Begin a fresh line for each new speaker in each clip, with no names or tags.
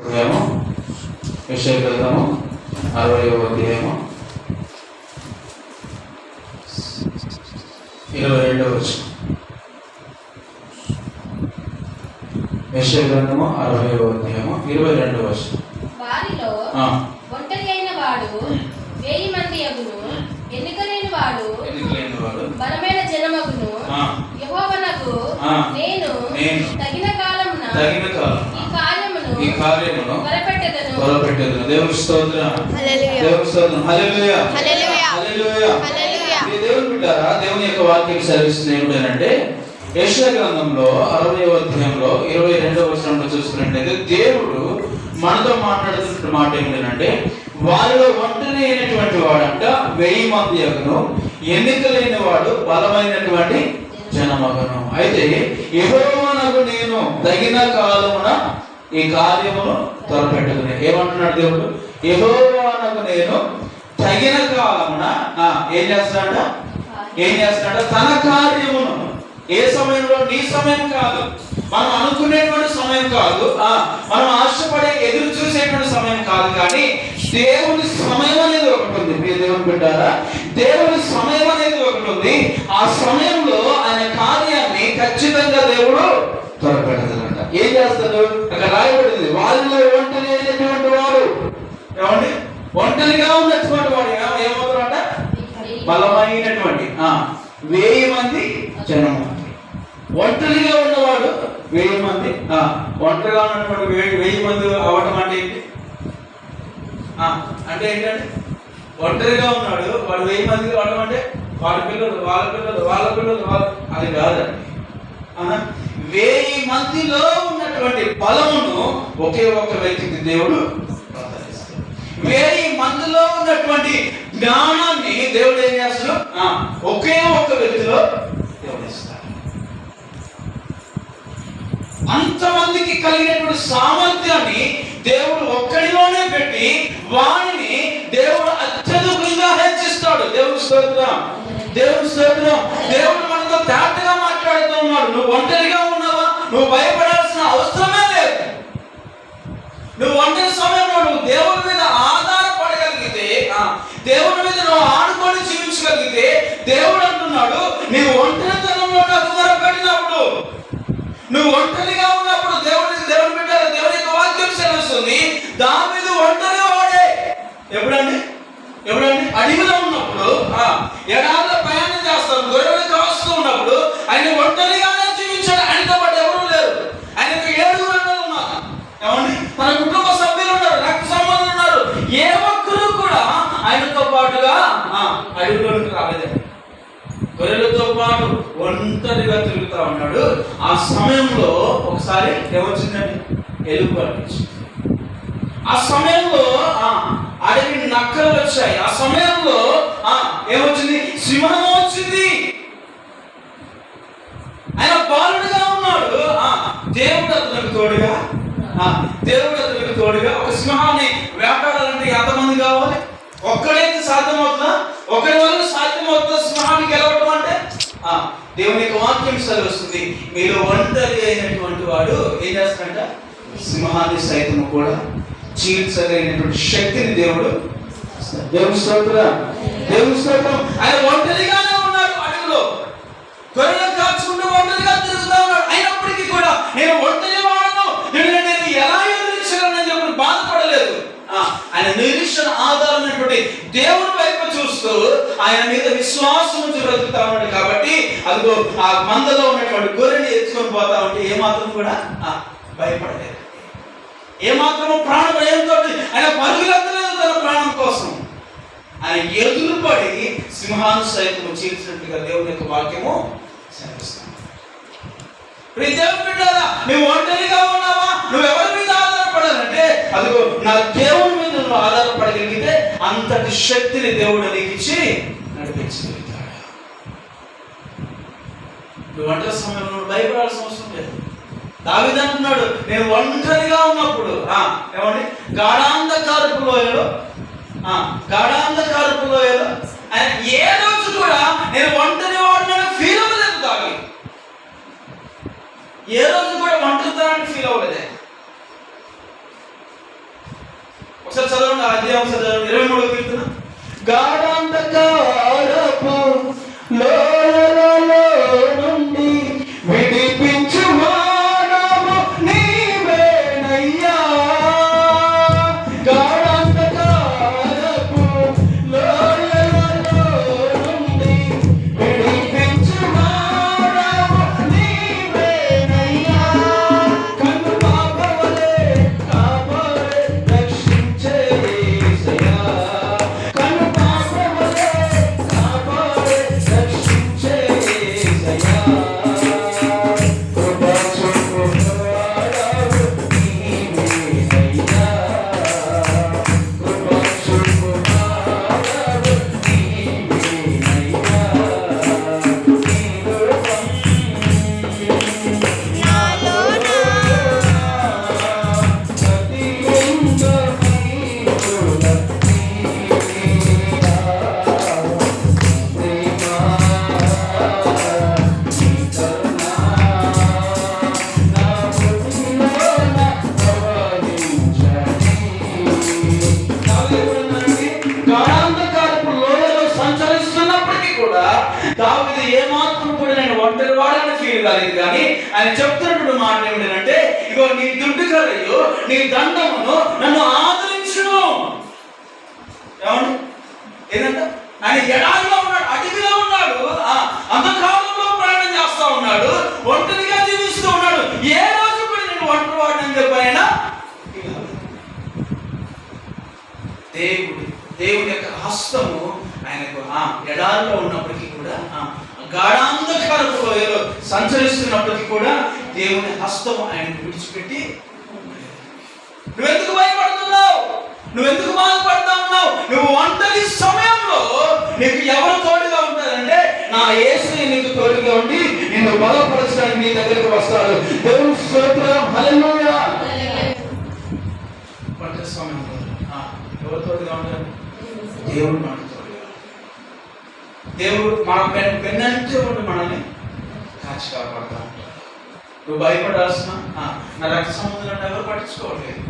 అధ్యాయము విషయ గ్రంథము అరవై అధ్యాయము. ఇరవై రెండవ విషయ గ్రంథము అరవై అధ్యాయము ఇరవై రెండవ
బలమైన జనమగును. యెహోవానకు. నేను తగిన కాలమున
తగిన కాలం
ఈ కార్యమును
ఈ కార్యమును
త్వరపెట్టెదను
మొదలుపెట్టేది దేవుని స్తోత్రం.
హల్లెలూయా.
దేవుని స్తోత్రం. హల్లెలూయా.
హల్లెలూయా.
హల్లెలూయా.
హల్లెలూయా.
ఈ దేవుని బిడ్డారా దేవుని యొక్క వాక్యం సెలవిస్తుంది ఏమిటంటే యెషయా గ్రంథంలో అరవై అధ్యాయంలో ఇరవై రెండవ వచనంలో చూసుకున్నట్లయితే దేవుడు మనతో మాట్లాడుతున్న మాట ఏమిటంటే వారిలో ఒంటరి అయినటువంటి వాడంట వెయ్యి మంది అగును. ఎన్నిక లేని వాడు బలమైనటువంటి జనమగను. అయితే యెహోవానకు నేను తగిన కాలమున ఈ కార్యమును త్వరపెట్టుకుని ఏమంటున్నాడు దేవుడు? యెహోవానకు నేను తగిన కాలమున ఏం చేస్తున్నాడ ఏం చేస్తున్నాడు తన కార్యమును. ఏ సమయంలో? నీ సమయం కాదు. మనం అనుకునేటువంటి సమయం కాదు. ఆ మనం ఆశపడే ఎదురు చూసేటువంటి సమయం కాదు కానీ దేవుని సమయం అనేది ఒకటి ఉంది. మీ దేవుని బిడ్డారా దేవుని సమయం అనేది ఒకటి ఉంది. ఆ సమయంలో ఆయన కార్యాన్ని ఖచ్చితంగా దేవుడు త్వరపెడతాడు ఏం చేస్తాడు? అక్కడ రాయబడింది వాళ్ళలో ఒంటరి అయినటువంటి వాడు. ఏమండి? ఒంటరిగా ఉన్నటువంటి వాడు. ఏమవుతాడంట? బలమైనటువంటి ఆ వెయ్యి మంది జనం. ఒంటరిగా ఉన్నవాడు వెయ్యి మంది ఆ ఒంటరిగా ఉన్నటువంటి వెయ్యి వెయ్యి మంది అవటం అంటే ఏంటి? ఆ, అంటే ఏంటంటే ఒంటరిగా ఉన్నాడు వాడు వెయ్యి మంది అవడం అంటే వాళ్ళ పిల్లలు వాళ్ళ పిల్లలు వాళ్ళ పిల్లలు వాళ్ళ అది కాదండి. వేయి వెయ్యి మందిలో ఉన్నటువంటి బలమును ఒకే ఒక్క వ్యక్తికి దేవుడు వెయ్యి మందిలో ఉన్నటువంటి జ్ఞానాన్ని దేవుడు ఏం చేస్తాడు? ఒకే ఒక్క వ్యక్తిలో దేవుడు ఇస్తాడు. అంతమందికి కలిగినటువంటి సామర్థ్యాన్ని దేవుడు ఒక్కడిలోనే పెట్టి వాణిని దేవుడు అత్యధికంగా హెచ్చిస్తాడు. దేవుడు స్తోత్రం. దేవుడు స్తోత్రం. దేవుడు మనతో తేటగా మాట్లాడుతూ ఉన్నాడు నువ్వు ఒంటరిగా ఉన్నావా నువ్వు భయపడాల్సిన అవసరమే లేదు నువ్వు ఒంటరి సమయంలో నువ్వు దేవుని మీద ఆధారపడగలిగితే ఆ, దేవుని మీద నువ్వు ఆడుకొని జీవించగలిగితే దేవుడు అంటున్నాడు నీవు ఒంటరితనంలో నాకు మొరపెట్టినప్పుడు నువ్వు ఒంటరిగా ఉన్నప్పుడు దేవుని దేవుని బిడ్డ దేవుని యొక్క వాక్యం సెలవుస్తుంది దాని మీద ఒంటరి వాడే ఎప్పుడండి ఎప్పుడండి అడవిలో ఉన్నప్పుడు ఆ, ఎడారిలో ప్రయాణం చేస్తాడు గొర్రెలు కాస్తూ ఉన్నప్పుడు ఆయన ఒంటరిగానే జీవించాడు ఆయనతో పాటు ఎవరు లేరు ఆయనకు ఏడుగురు అన్నలు ఉన్నారు ఏమండి తన కుటుంబ సభ్యులు ఉన్నారు రక్త సంబంధులు ఉన్నారు ఏ ఒక్కరు కూడా ఆయనతో పాటుగా ఆ, అడవిలోనికి రాలేదండి గొర్రెలతో పాటు ఒంటరిగా ఉన్నాడు. ఆ సమయంలో ఒకసారి ఏమొచ్చిందండి ఎలుగు కనిపించింది ఆ సమయంలో అడవి నక్కలు వచ్చాయి. ఆ సమయంలో ఏమొచ్చింది? సింహం వచ్చింది. ఆయన బాలుడుగా ఉన్నాడు. దేవుడు అతనికి తోడుగా దేవుడు అతనికి తోడుగా ఒక సింహాన్ని వేటాడాలంటే ఎంతమంది కావాలి? ఒక్కడైతే సాధ్యమవుతుందా? ఒకరి వల్ల సాధ్యమవుతుందా సింహాన్ని గెలవడం అంటే? దేవుని యొక్క వాక్యం సెలవుస్తుంది మీరు ఒంటరి అయినటువంటి వాడు ఏం చేస్తాడంట? సింహాన్ని సైతము కూడా చీల్చలేనటువంటి శక్తిని దేవుడు దేవుని స్తోత్ర. దేవుని స్తోత్రం. ఆయన ఒంటరిగానే ఉన్నాడు అడవిలో. త్వరగా కాచుకుంటూ ఒంటరిగా తిరుగుతా ఉన్నాడు. అయినప్పటికీ కూడా నేను ఒంటరి వాడను. నేను నేను ఎలా ఎదిరించగలను చెప్పి బాధపడలేదు. ఆ, ఆయన నిరీక్షణ ఆధారమైనటువంటి దేవుడు చూస్తూ ఆయన మీద విశ్వాసం బ్రతుకుతా ఉన్నాడు కాబట్టి అదిగో ఆ మందలో ఉన్నటువంటి గొర్రెని ఎత్తుకొని పోతా ఉంటే ఏమాత్రం కూడా భయపడలేదు. ఏమాత్రము ప్రాణ భయంతో ఆయన పరుగులెత్తలేదు తన ప్రాణం కోసం. ఆయన ఎదురుపడి సింహాను సైతము చీల్చినట్టుగా దేవుని యొక్క వాక్యము సెలవిస్తాను నువ్వు ఒంటరిగా ఉన్నావా? నువ్వు ఎవరి మీద ఆధారపడాలంటే అదిగో నా దేవుని మీద నువ్వు ఆధారపడగలిగితే అంతటి శక్తిని దేవుడు నీకు ఇచ్చి నడిపించగలుగుతాడు. నువ్వు ఒంటరి సమయంలో భయపడాల్సిన అవసరం లేదు. దావిది అంటున్నాడు నేను ఒంటరిగా ఉన్నప్పుడు ఆ ఏమండి? గాఢాంధకారపు లోయలో ఆ గాఢాంధకారపు లోయలో ఏ రోజు కూడా నేను ఒంటరి వాడినా ఫీల్ అవ్వలేదు దావి ఏ రోజు కూడా ఒంటరితనాన్ని ఫీల్ అవ్వలేదే. ఒకసారి చదవండి ఆ అధ్యాయం ఒకసారి చదవండి ఇరవై మూడో కీర్తన గాఢాంధకారపు లోయలలో దావిది ఏమాత్రం కూడా నేను ఒంటరి వాడని ఫీల్ కాలేదు కానీ ఆయన చెప్తున్నటువంటి మాట ఏమిటంటే ఇగో నీ దుడ్డు కలయు నీ దండమును నన్ను ఆదరించును. ఏమండి? ఏంటంట ఆయన ఎడారిలో ఉన్నాడు అడవిలో ఉన్నాడు ఆ, అంధకారంలో ప్రయాణం చేస్తా ఉన్నాడు ఒంటరిగా జీవిస్తూ ఉన్నాడు. ఏ రోజు కూడా నేను ఒంటరి వాడని చెప్పి దేవుడు దేవుని యొక్క హస్తము ఆయనకు ఎడారిలో ఉన్నప్పటికీ కూడా ఆ గాఢాంధకారపు లోయలో సంచరిస్తున్నప్పటికీ కూడా దేవుని హస్తం ఆయన విడిచిపెట్టి నువ్వెందుకు భయపడుతున్నావు? నువ్వెందుకు బాధపడతా ఉన్నావు? నువ్వు ఒంటరి సమయంలో నీకు ఎవరు తోడుగా ఉంటారంటే నా యేసు నీకు తోడుగా ఉండి నిన్ను బలపరచడానికి నీ దగ్గరికి వస్తాడు. దేవుని స్తోత్రం. హల్లెలూయా. ఒంటరి సమయంలో. ఎవరు తోడుగా ఉంటారు? దేవుడు మాట. దేవుడు మన పెన్ పెన్నంటే ఉండి మనల్ని కాచి కాపాడుతా నువ్వు భయపడాల్సిన నా రక్త సంబంధులను ఎవరు పట్టించుకోవట్లేదు.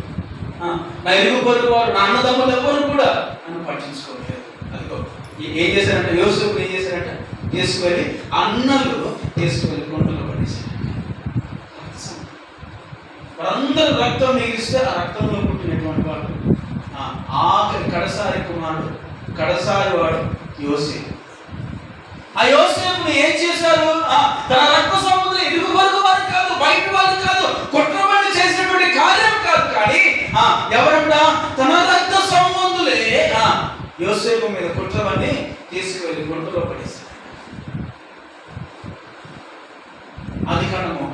నా ఇరుగు పొరుగు వారు నా అన్నదమ్ములు ఎవరు కూడా నన్ను పట్టించుకోవట్లేదు. అదిగో ఏం చేశారంటే యోసేపు ఏం చేశారంటే తీసుకువెళ్ళి అన్నలు తీసుకువెళ్ళి గుంటలో పడేశారు. వారందరూ రక్తం మిగిలిస్తే ఆ రక్తంలో పుట్టినటువంటి వాడు ఆ, ఆఖరి కడసారి కుమారుడు కడసారి వాడు యోసేపు. ఆ యోసేపుని ఏం చేశారు? తన రక్త సముద్రం ఇరుగు పొరుగు వారు కాదు బయట వాళ్ళు కాదు కుట్రబడి చేసినటువంటి కార్యం కాదు కానీ ఎవరన్నా తన రక్త సంబంధులే యోసేపు మీద కుట్రబడి తీసుకువెళ్ళి గుంటలో పడేశారు. అది కారణము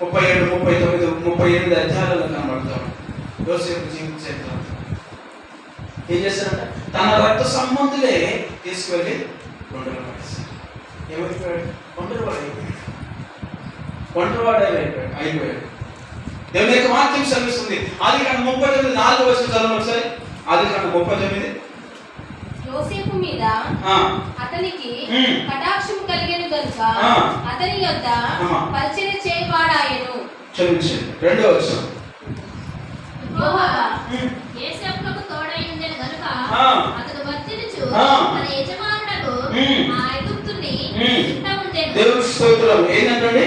ముప్పై ఏడు ముప్పై తొమ్మిది ముప్పై ఎనిమిది అధ్యాయాలలో కనబడతాం యోసేపు జీవిత చరిత్ర ఏం చేశారంటే? తన రక్త సంబంధులే తీసుకువెళ్ళి ఒంటరి పడేశారు ఏమైపోయాడు? ఒంటరి వాడు అయిపోయాడు ఒంటరి వాడు అయిపోయాడు. అయిపోయాడు దేవుని యొక్క వాక్యం శ్రమిస్తుంది ఆది కాండ ముప్పై తొమ్మిది నాలుగు వచ్చిన చదవండి ఒకసారి. ఆది కాండ ముప్పై తొమ్మిది.
యోసేపు మీద అతనికి. కటాక్షం కలిగెను గనుక
ఆ.
అతని యొద్ద. పరిచయ చేయవాడాయను
క్షమించండి రెండో వచ్చిన
యెహోవా
యేసప్పులకు తోడై ఉండెను గనుక
ఆ.
అతడు వర్తించు
ఆ.
తన యజమానులకు
ఉమ్.
ఆ ఐగుప్తుని
ఉమ్.
ఇంట ఉండెను
దేవుని స్తోత్రం ఏంటంటే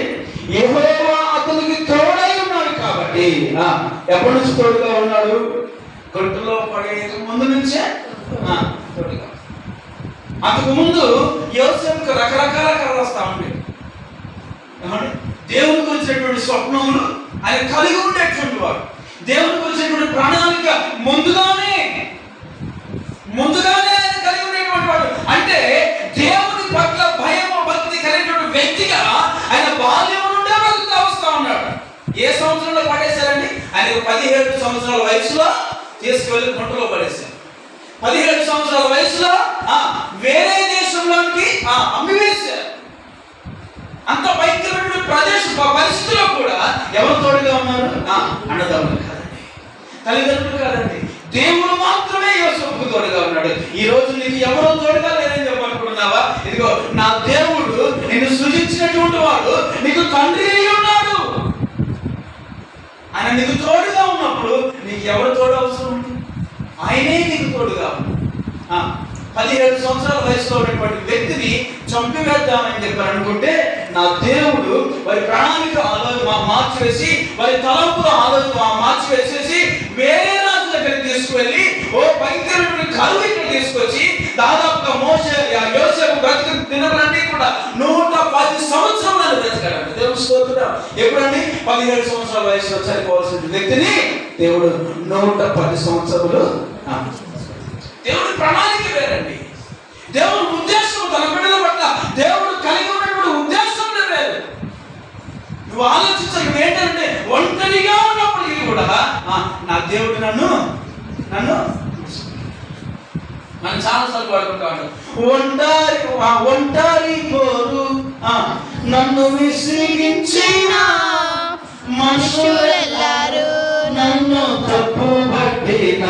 యెహోవా అతనికి తోడై ఉన్నాడు కాబట్టి ఆ, ఎప్పటి నుంచి తోడుగా ఉన్నాడు? గుంటలో పడే ముందు నుంచే? తోడుగా. అంతకు ముందు యోసేపుకు రకరకాల కళలు వస్తా ఉండేవి. ఏమండి? దేవుని గురించినటువంటి స్వప్నములు ఆయన కలిగి ఉండేటువంటి వాడు దేవుని గురించినటువంటి ప్రణాళిక ముందుగానే ముందుగానే ఆయన కలిగి ఉండేటువంటి వాడు అంటే ఏ సంవత్సరంలో పడేశారండి? ఆయన పదిహేడు సంవత్సరాల వయసులో తీసుకువెళ్ళి గుంటలో పడేశారు. పదిహేడు సంవత్సరాల వయసులో ఆ, వేరే దేశంలోకి ఆ, అమ్మివేశారు. అంత భయంకరమైన ప్రదేశ పరిస్థితిలో కూడా ఎవరు తోడుగా ఉన్నారు? ఆ, అన్నదమ్ములు కాదండి. తల్లిదండ్రులు కాదండి. దేవుడు మాత్రమే యోసేపుకు తోడుగా ఉన్నాడు. ఈ రోజు నీకు ఎవరో తోడుగా లేదని చెప్పనుకుంటున్నావా ఇదిగో నా దేవుడు నిన్ను సృజించినటువంటి వాడు నీకు తండ్రి అయి ఉన్నాడు. ఆయన నీకు తోడుగా ఉన్నప్పుడు నీకు ఎవరు తోడు అవసరం ఉంది ఆయనే నీకు తోడుగా పదిహేడు సంవత్సరాల వయసులో ఉన్నటువంటి వ్యక్తిని చంపివేద్దామని చెప్పారు అనుకుంటే నా దేవుడు వారి ప్రణాళిక ఆలోచన మార్చివేసి వారి తలంపుల ఆలోచన మార్చివేసేసి వేరే రాజు దగ్గర తీసుకువెళ్ళి ఓ భయంకరమైన కరువు ఇక్కడ తీసుకొచ్చి దాదాపు మోస యోసేపు బ్రతికి దినములన్నీ కూడా నూట పది సంవత్సరాలు బ్రతికాడు దేవుడు స్తోత్రం ఎప్పుడండి? పదిహేడు సంవత్సరాల వయసులో చనిపోవాల్సిన వ్యక్తిని దేవుడు నూట పది సంవత్సరాలు దేవుడు దేవుడి ప్రణాళిక వేరండి. దేవుడు ఉద్దేశం తన బిడ్డల పట్ల దేవుడు కలిగి ఉన్నటువంటి ఉద్దేశం వేరు. నువ్వు ఆలోచించడం ఏంటంటే ఒంటరిగా ఉన్నప్పటికీ కూడా ఆ, నా దేవుడు నన్ను నన్ను మనం చాలాసార్లు వాడుకుంటాడు ఒంటారి ఆ ఒంటారి పోరు. నన్ను విసిగించిన మనుషులెల్లారు నన్ను తప్పు పట్టిన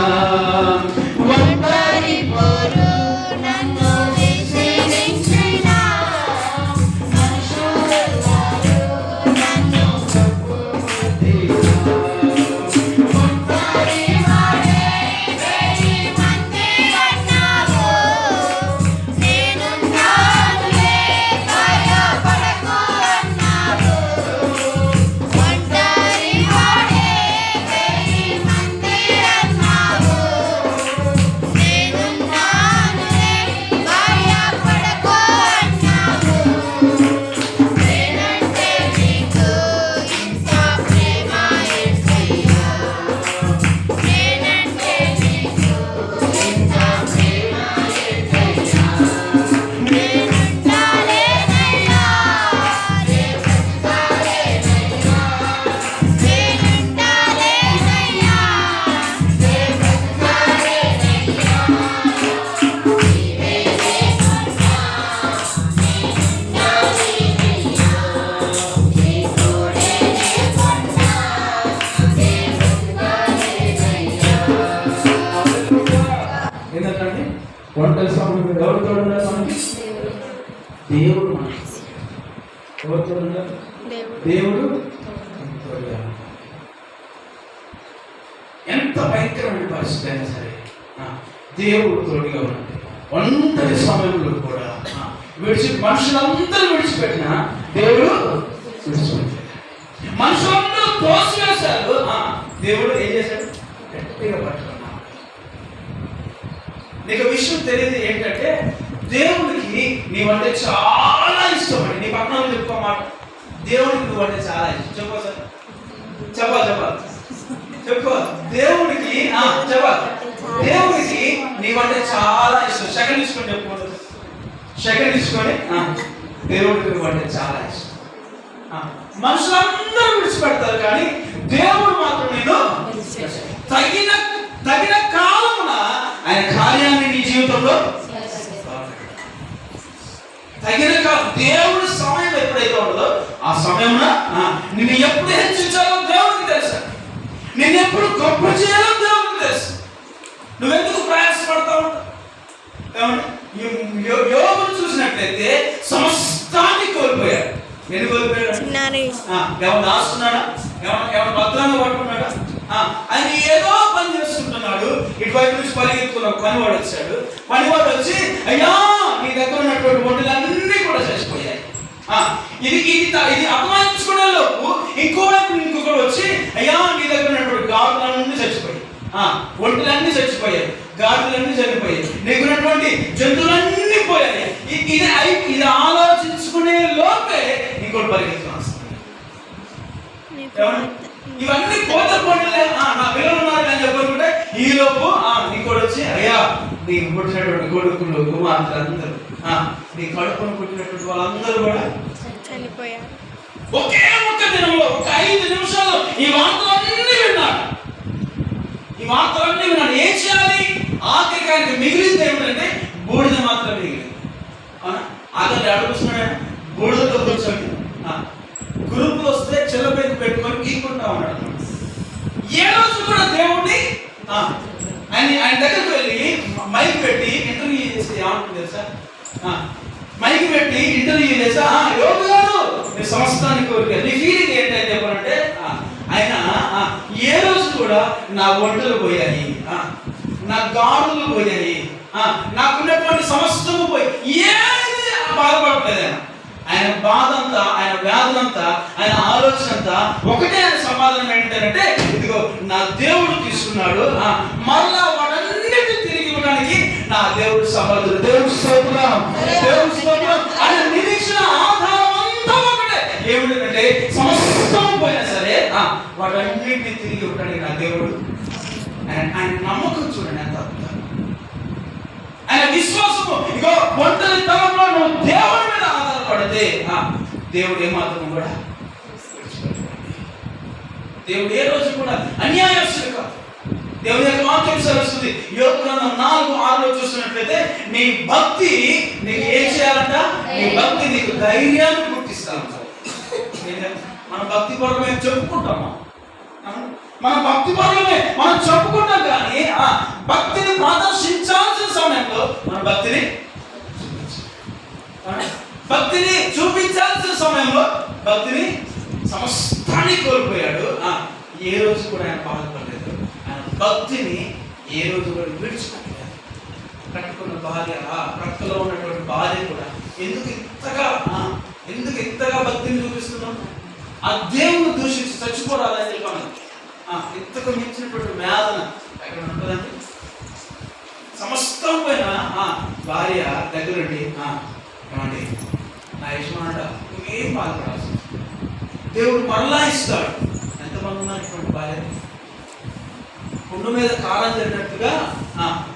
తోసివేశారు ఆ, దేవుడు ఏం చేశాడు? గట్టిగా పట్టుకున్నాడు. నీకు విషయం తెలియదు ఏంటంటే దేవుడికి నీవంటే చాలా ఇష్టం నీ పక్కన చెప్పుకోమాట చెప్పుకో మాట దేవుడికి నువ్వంటే చాలా ఇష్టం. చెప్పా సార్. చెప్పాలి చెప్పాలి చెప్పు దేవుడికి ఆ, చెప్పాలి దేవుడికి నీవంటే చాలా ఇష్టం. సెకండ్ తీసుకొని చెప్పుకోండి సెకండ్ తీసుకొని ఆ, దేవుడికి నువ్వంటే చాలా ఇష్టం. మనుషులందరూ విడిచిపెడతారు కానీ దేవుడు మాత్రం నేను తగిన తగిన కాలమున ఆయన కార్యాన్ని నీ జీవితంలో తగిన కాలం దేవుడి సమయం ఎప్పుడైతే ఉండదో ఆ సమయమున నిన్ను ఎప్పుడు హెచ్చించాలో దేవుడికి తెలుసు. నిన్ను ఎప్పుడు గొప్ప చేయాలో దేవుడు తెలుసు నువ్వెందుకు ప్రయాసపడతా ఉంటావు ఏమండి? యో- యో- యోగును చూసినట్లయితే సమస్తాన్ని కోల్పోయాడు నేను కోల్పోయాడు ఆ, ఎవరు దాస్తున్నాడా ఎవరు ఎవరు భద్రంగా పట్టుకున్నాడా ఆ, ఆయన ఏదో పని చేసుకుంటున్నాడు ఇటువైపు నుంచి పరిగెత్తుకున్న పనివాడు వచ్చాడు. పనివాడు వచ్చి అయ్యా నీ దగ్గర ఉన్నటువంటి ఒడ్డులన్నీ కూడా చచ్చిపోయాయి. ఆ, ఇది ఇది ఇది అపమానించుకునే లోపు ఇంకో వైపు వచ్చి అయ్యా నీ దగ్గర ఉన్నటువంటి గాడులన్నీ చచ్చిపోయాయి. ఆ, ఒంటులన్నీ చచ్చిపోయాయి. గాడులన్నీ చనిపోయాయి. నీకు ఉన్నటువంటి జంతువులన్నీ పోయాయి. ఇది ఇది ఆలోచించుకునే లోపే ఇంకోటి పరిగెత్తుకుని ఇవన్నీ కోత పండులే నా పిల్లలు ఉన్నారు అని చెప్పనుకుంటే ఈ లోపు ఆ, ఇంకోటి వచ్చి అయ్యా నీకు పుట్టినటువంటి కొడుకులు కుమార్తెలు అందరూ ఆ, నీ కడుపును పుట్టినటువంటి వాళ్ళందరూ కూడా
చనిపోయారు.
ఒకే ఒక్క దినంలో ఒక ఐదు నిమిషాలు ఈ వార్తలన్నీ విన్నాడు ఈ వార్తలన్నీ విన్నాడు ఏం చేయాలి? ఆఖరికి ఆయనకి మిగిలింది ఏమిటంటే బూడిద మాత్రం మిగిలింది. అవునా? ఆఖరి అడుగుతున్నాడు బూడిదలో కూర్చొని ఆ, గ్రూపులు వస్తే చెల్లపైకి పెట్టుకొని గీక్కుంటా ఉన్నాడు. ఏ రోజు కూడా దేవుణ్ణి ఆయన ఆయన దగ్గరికి వెళ్ళి మైక్ పెట్టి ఇంటర్వ్యూ చేసి ఏమంటుంది తెలుసా? మైక్ పెట్టి ఇంటర్వ్యూ చేసా యోగు గారు మీ సంస్థానికి కోరిక. నీ ఫీలింగ్ ఏంటని చెప్పాలంటే ఆయన ఆ, ఏ రోజు కూడా నా ఒంటలు పోయాయి నా గాడులు పోయాయి నాకున్నటువంటి సమస్తము పోయి ఏది బాధ అంతా ఆయన వ్యాధులంతా ఆయన ఆలోచన అంతా ఒకటే ఆయన సమాధానం ఏంటంటే ఇదిగో నా దేవుడు తీసుకున్నాడు ఆ, మరలా వాటన్నిటి తిరిగి ఇవ్వడానికి నా దేవుడు సమర్థుడు దేవుడు స్తోత్రం. దేవుడు స్తోత్రం. ఆయన నిరీక్షణ ఆధారం అంతా ఒకటే. ఏమిటంటే సమస్తం పోయినా సరే ఆ, వాటన్నిటిని తిరిగి ఇవ్వడానికి నా దేవుడు. ఆయన ఆయన నమ్మకం చూడండి ఎంత అద్భుతంగా ఆయన విశ్వాసము. ఇగో ఒంటరి తరంలో నువ్వు దేవుడి మీద ఆధారపడితే ఆ, దేవుడు ఏమాత్రం కూడా దేవుడు ఏ రోజు కూడా అన్యాయస్తుడు కాదు. దేవుని యొక్క వాక్యం సెలవుస్తుంది. యోగ్రంథం నాలుగు ఆరులో చూసినట్లయితే నీ భక్తి నీకు ఏం చేయాలంట? నీ భక్తి నీకు ధైర్యాన్ని గుర్తిస్తాను. మన భక్తి కొరకు మేము చెప్పుకుంటామా? మన భక్తి పరులమే మనం చెప్పుకుంటాం కానీ ఆ భక్తిని ప్రదర్శించాల్సిన సమయంలో మన భక్తిని భక్తిని చూపించాల్సిన సమయంలో భక్తిని సమస్తాన్ని కోల్పోయాడు. ఆ, ఏ రోజు కూడా ఆయన బాధపడలేదు ఆయన భక్తిని ఏ రోజు కూడా విడిచిపెట్టలేదు. కట్టుకున్న భార్య ఆ ప్రక్కలో ఉన్నటువంటి భార్య కూడా ఎందుకు ఇంతగా ఆ, ఎందుకు ఇంతగా భక్తిని చూపిస్తున్నాం? ఆ దేవుని దూషించి చచ్చిపోరాదని చెప్పాను. ఇంతకు మించినటువంటి వేదన ఎక్కడ ఉంటుందండి? సమస్తం పైన ఆ, భార్య దగ్గరుండి ఆ, ఏమండి? నా యజమానుడ నువ్వేం బాధపడాల్సి దేవుడు మరలా ఇస్తాడు. ఎంతమంది ఉన్నారు ఇటువంటి భార్య పుండు మీద కాలం జరిగినట్టుగా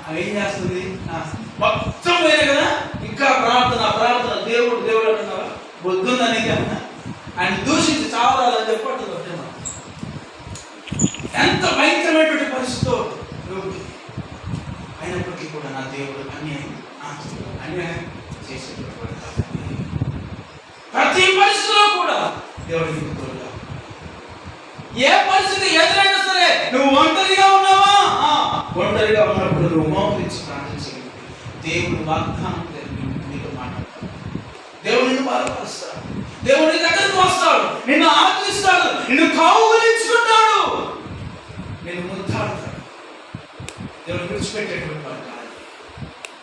అవి ఏం చేస్తుంది? ఆ, మొత్తం పోయినా కదా ఇంకా ప్రార్థన ప్రార్థన. దేవుడు దేవుడు అంటున్నావా? వద్దుందని కన్నా ఆయన దూషించి చావరాలని చెప్పట్లేదు ఎంత భయంకరమైనటువంటి పరిస్థితితో నువ్వు అయినప్పటికీ కూడా నా దేవుడు అన్యాయం అన్యాయం చేసేటువంటి ప్రతి పరిస్థితిలో కూడా దేవుడు తోడుగా. ఏ పరిస్థితి ఎదురైనా సరే నువ్వు ఒంటరిగా ఉన్నావా? ఒంటరిగా ఉన్నప్పుడు నువ్వు మోకరించి ప్రార్థించగలిగి దేవుడు వాగ్దానం తెలిపి నీతో మాట్లాడతాడు దేవుడిని బాధపరుస్తాడు దేవుడు నీ దగ్గరకు వస్తాడు. నిన్ను ఆదరిస్తాడు నిన్ను కౌగులించుకుంటాడు నిన్ను ముద్దాడతాడు. దేవుడు విడిచిపెట్టేటువంటి వాడు కాదు.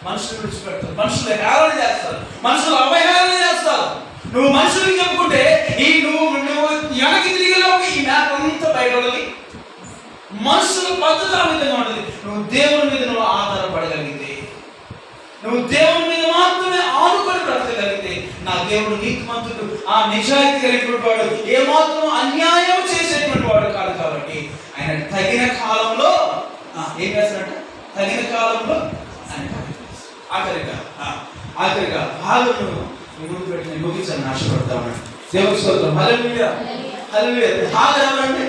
మనుషులు విడిచిపెడతారు. మనుషులు హేళన చేస్తారు. మనుషులు అవహేళన చేస్తారు. నువ్వు మనుషులకి చెప్పుకుంటే ఈ నువ్వు నువ్వు వెనక్కి తిరిగేలోపు ఈ మేక అంతా బయటపడాలి వదిలి మనుషుల పద్ధతి విధంగా ఉంటుంది నువ్వు దేవుని మీద నువ్వు ఆధారపడగలిగితే నువ్వు దేవుని మీద మాత్రమే ఆనుకొని బ్రతకగలిగితే నా దేవుడు నీతిమంతుడు ఆ నిజాయితీ కలిగినటువంటి వాడు ఏమాత్రం అన్యాయం చేసేటువంటి వాడు కాదు కాబట్టి ఆయన తగిన కాలంలో ఏం చేస్తాడంట? తగిన కాలంలో ఆఖరిగా ఆఖరిగా భాగమును ముందు పెట్టిన నేను ముగించాలని ఆశపడతా ఉన్నాను దేవుని స్తోత్రం. హల్లెలూయా. హల్లెలూయా. హాగర్ ఎవరండి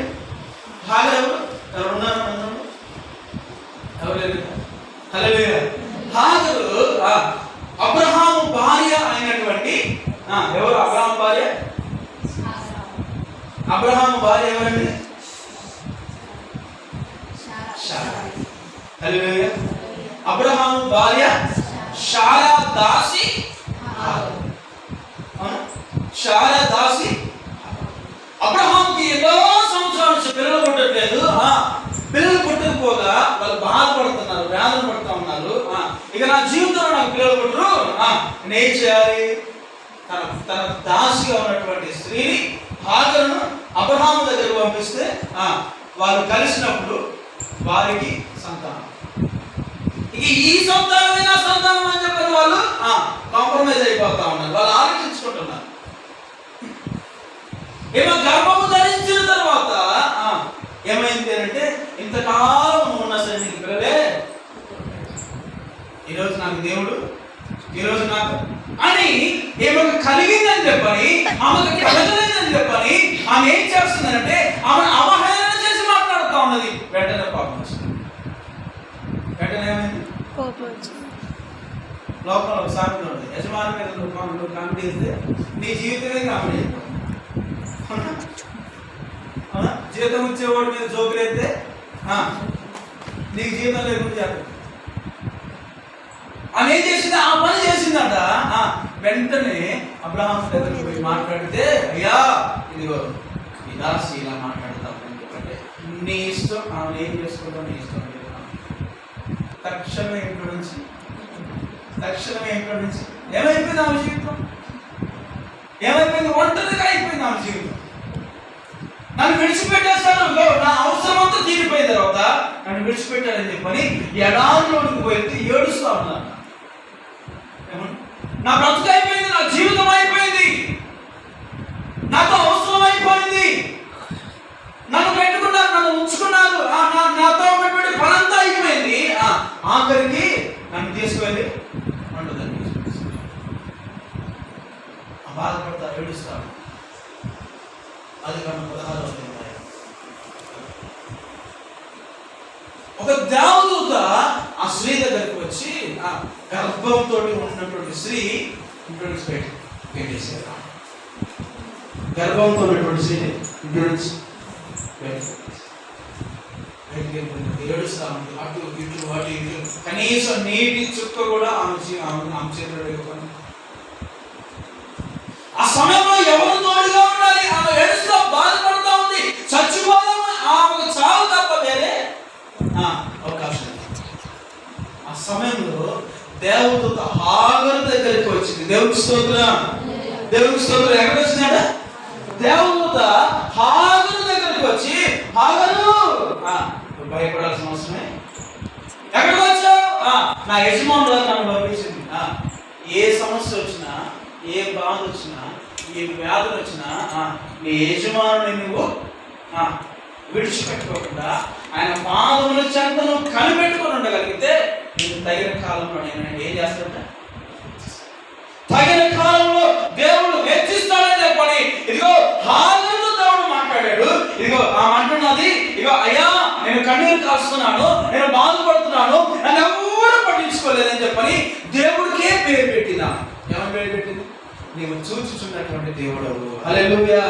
హాగర్ ఎవరు ఎవరున్నారు? ఎవరు లేరు? హల్లెలూయా. హాగరు ఆ, అబ్రహాము భార్య అయినటువంటి ఆ, ఎవరు? అబ్రహం భార్య? అబ్రహాం భార్య ఎవరండి? అబ్రహాం భార్య శారా దాసి అవునా? శారా దాసి అబ్రహాంకి ఎన్నో సంవత్సరాల నుంచి పిల్లలు పుట్టట్లేదు. ఆ, పిల్లలు పుట్టకపోగా వాళ్ళు బాధపడుతున్నారు వేదన పడుతూ ఉన్నారు ఇక నా జీవితంలో నాకు పిల్లలు పుట్టరు. ఆ, నేనేం చేయాలి? తన తన దాసిగా ఉన్నటువంటి స్త్రీని హాగరును అబ్రహాము దగ్గర పంపిస్తే ఆ, వారు కలిసినప్పుడు వారికి సంతానం. ఇక ఈ సంతానమే నా సంతానం అని చెప్పిన వాళ్ళు కాంప్రమైజ్ అయిపోతా ఉన్నారు. వాళ్ళు ఆలోచించుకుంటున్నారు. ఏమో గర్భము ధరించిన తర్వాత ఆ, ఏమైంది అంటే ఇంతకాలం ఉన్న సరే నీకు పిల్లలే ఈరోజు నాకు దేవుడు ఈరోజు నాకు అని ఏమో కలిగిందని చెప్పని ఆమెకు కలగలేదని చెప్పని ఆమె ఏం చేస్తుందంటే ఆమె అవహేళన చేసి మాట్లాడుతూ ఉన్నది. వెంటనే పాపం వచ్చింది. వెంటనే ఏమైంది? లోకంలో ఒక సామెత ఉంది. యజమాని మీద నువ్వు కామెడీ చేస్తే నీ జీవితమే కామెడీ. అవునా? జీతం ఇచ్చేవాడి మీద జోకులైతే ఆ, నీకు జీతం లేకుండా చేస్తుంది ఆమె ఏం చేసింది? ఆ పని చేసిందంట. వెంటనే అబ్రహాం దగ్గరికి పోయి మాట్లాడితే అయ్యా ఇదిగో ఈ దాసి ఇలా మాట్లాడతాం ఎందుకంటే నీ ఇష్టం ఆమె ఏం చేసుకుంటావు నీ ఇష్టం లేదు. తక్షణమే ఇంట్లో నుంచి తక్షణమే ఇంట్లో నుంచి ఏమైపోయింది ఆమె జీవితం? ఏమైపోయింది? ఒంటరిగా అయిపోయింది ఆమె జీవితం. నన్ను విడిచిపెట్టేస్తాను నా అవసరం అంతా తీరిపోయిన తర్వాత నన్ను విడిచిపెట్టాలని చెప్పని ఎడారిలోనికి పోయి ఏడుస్తా ఉన్నాను నా బ్రతుకు అయిపోయింది నా జీవితం అయిపోయింది. నాతో అవసరం అయిపోయింది. నన్ను పెట్టుకున్నారు నన్ను ఉంచుకున్నారు. నాతో ఉన్నటువంటి పనంతా అయిపోయింది. ఆ, ఆఖరికి నన్ను తీసుకువెళ్ళి వంటదని బాధపడతా ఏడుస్తాను అది కన్నా పదహారు ఒక దేవదూత స్త్రీ దగ్గరకు వచ్చి ఆ గర్భంతో ఉన్నటువంటి స్త్రీ ఇంట్రొడ్యూస్ పెట్టి పెట్టేశారు గర్భంతో ఉన్నటువంటి స్త్రీ ఇంట్రొడ్యూస్ అటు ఇటు అటు ఇటు కనీసం నీటి చుక్క కూడా ఆమె ఆమె ఆమె చేతిలో ఆ సమయంలో ఎవరు తోడుగా ఉండాలి? ఆమె ఏడుస్తూ బాధపడతా ఉంది. చచ్చిపోదామని ఆమెకు చావు తప్ప వేరే ఆ, అవకాశం లేదు. ఆ సమయంలో దేవదూత హాగరు దగ్గరికి వచ్చింది. దేవుడి స్తోత్రం. దేవుడి స్తోత్రం. ఎక్కడ వచ్చినాడ దేవదూత హాగరు దగ్గరికి వచ్చి హాగరు భయపడాల్సిన అవసరమే ఎక్కడికి వచ్చావు? ఆ, నా యజమానులు నన్ను పంపించింది. ఏ సమస్య వచ్చినా ఏ బాధ వచ్చినా ఏ వ్యాధులు వచ్చినా ఆ, నీ యజమానుని నువ్వు విడిచిపెట్టుకోకుండా ఆయన పాదముల చెంత నువ్వు కనిపెట్టుకొని ఉండగలిగితే నీకు తగిన కాలంలో నేను ఏం చేస్తాడ తగిన కాలంలో దేవుడు హెచ్చిస్తాడని చెప్పని ఇదిగో హాలతో దేవుడు మాట్లాడాడు. ఇదిగో ఆ అంటున్నది ఇదిగో అయ్యా నేను కన్నీరు కాస్తున్నాను నేను బాధపడుతున్నాను నన్ను ఎవరు పట్టించుకోలేదని చెప్పని దేవుడికే పేరు పెట్టినా. ఏమని పేరు పెట్టింది? నీవు చూచుచున్నటువంటి దేవుడు అలెలుయా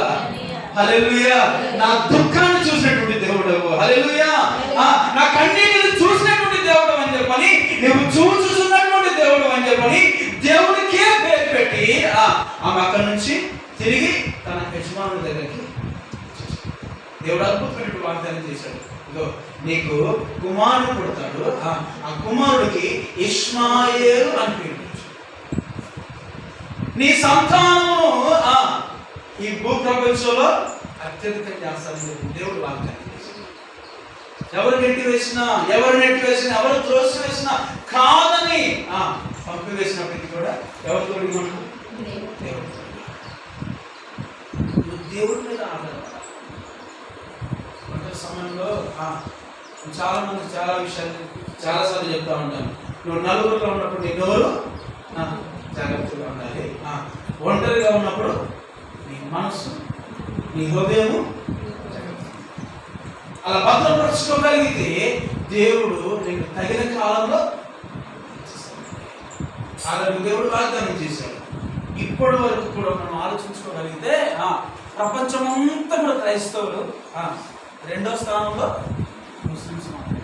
హల్లెలూయా. నా దుఃఖాన్ని చూసినటువంటి దేవుడవు. హల్లెలూయా. ఆ, నా కన్నీటిని చూసినటువంటి దేవుడు అని చెప్పని నువ్వు చూచుచున్నటువంటి దేవుడు అని చెప్పని దేవుడికే పేరు పెట్టి ఆ, ఆమె అక్కడి నుంచి తిరిగి తన యజమానుల దగ్గరికి దేవుడు అద్భుతమైన వాగ్దానం చేశాడు. ఇదో నీకు కుమారుడు పుడతాడు. ఆ, కుమారుడికి ఇష్మాయేలు అని పేరు నీ సంతానం అత్యధికంగా చేస్తానని చెప్పి దేవుడు వాగ్దానం చేశాడు ఎవరు నెట్టి వేసినా ఎవరు నెట్టి వేసినా ఎవరు త్రోసి వేసినా కాదని పంపి వేసినప్పటికీ కూడా ఎవరు తోడి మనకు దేవుడు మీద ఆధారపడాలి. ఒంటరి సమయంలో ఆ, చాలా మంది చాలా విషయాలు చాలా సార్లు చెప్తా ఉంటాను. నువ్వు నలుగురిలో ఉన్నప్పుడు నీ నోరు జాగ్రత్తగా ఉండాలి. ఆ, ఒంటరిగా ఉన్నప్పుడు నీ మనసు నీ హృదయము? అలా భద్రపరచుకోగలిగితే దేవుడు నీకు తగిన కాలంలో అలాగే దేవుడు వాగ్దానం చేశాడు. ఇప్పటి వరకు కూడా మనం ఆలోచించుకోగలిగితే ఆ, ప్రపంచమంతా కూడా క్రైస్తవులు రెండో స్థానంలో ముస్లిమ్స్ ఉన్నారు.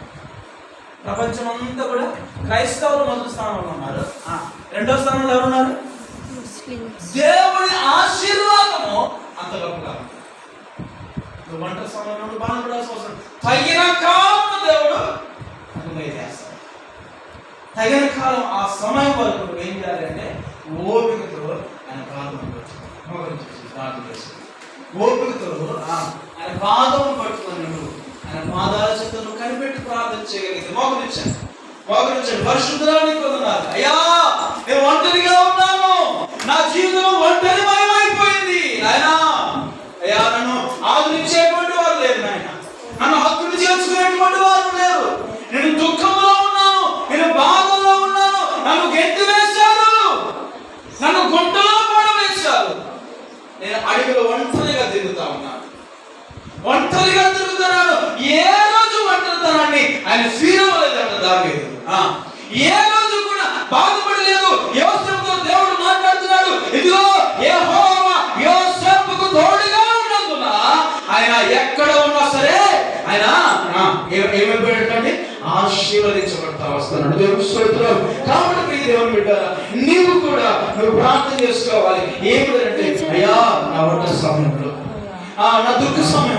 ప్రపంచమంతా కూడా క్రైస్తవులు మొదటి స్థానంలో ఉన్నారు. రెండో స్థానంలో ఎవరున్నారు? దేవుని ఆశీర్వాదము అంత గొప్పగా. నువ్వు వంట సమయంలో నువ్వు బాధపడాల్సిన అవసరం. తగిన కాలం దేవుడు అనుమతి చేస్తాడు తగిన కాలం ఆ సమయం వరకు నువ్వు ఏం చేయాలంటే ఓపికతో ఆయన పాదం పట్టుకోవచ్చు ప్రార్థన చేసి ఓపికతో ఆయన పాదం పట్టుకొని నువ్వు ఆయన పాదాల చేత నువ్వు కనిపెట్టి ప్రార్థన చేయగలిగితే మోకరించాను మోకరించాడు. పరిశుద్ధానికి పొందున్నారు అయ్యా నేను ఒంటరిగా ఉన్నాను నా జీవితంలో ఒంటరి నాయనా అయ్యా నన్ను ఆదరించేటువంటి వారు లేరు నాయన నన్ను హక్కులు చేర్చుకునేటువంటి వారు లేరు నేను దుఃఖంలో ఉన్నాను నేను బాధలో ఉన్నాను నన్ను గెంటి వేశారు నన్ను గుంటలో పడవేశారు నేను అడవిలో ఒంటరిగా తిరుగుతా ఉన్నాను. ఒంటరిగా తిరుగుతున్నాను. ఏ రోజు ఒంటరితనాన్ని ఆయన ఫీరవలేదంట దావీదు ఏ రోజు కూడా బాధపడలేదు. యోసేపుతో దేవుడు మాట్లాడుతున్నాడు. ఇదిగో ఏ హో తోడుగా ఉన్నందున ఆయన ఎక్కడ ఉన్నా సరే ఆయన ఆ, ఏ- ఏమైపోయాడంటే ఆశీర్వదించబడతా వస్తున్నాడు దేవుడు స్తోత్రం కాబట్టి ప్రియ దేవుని బిడ్డ నీవు కూడా నువ్వు ప్రార్థన చేసుకోవాలి ఏమిటంటే అయ్యా నా వంట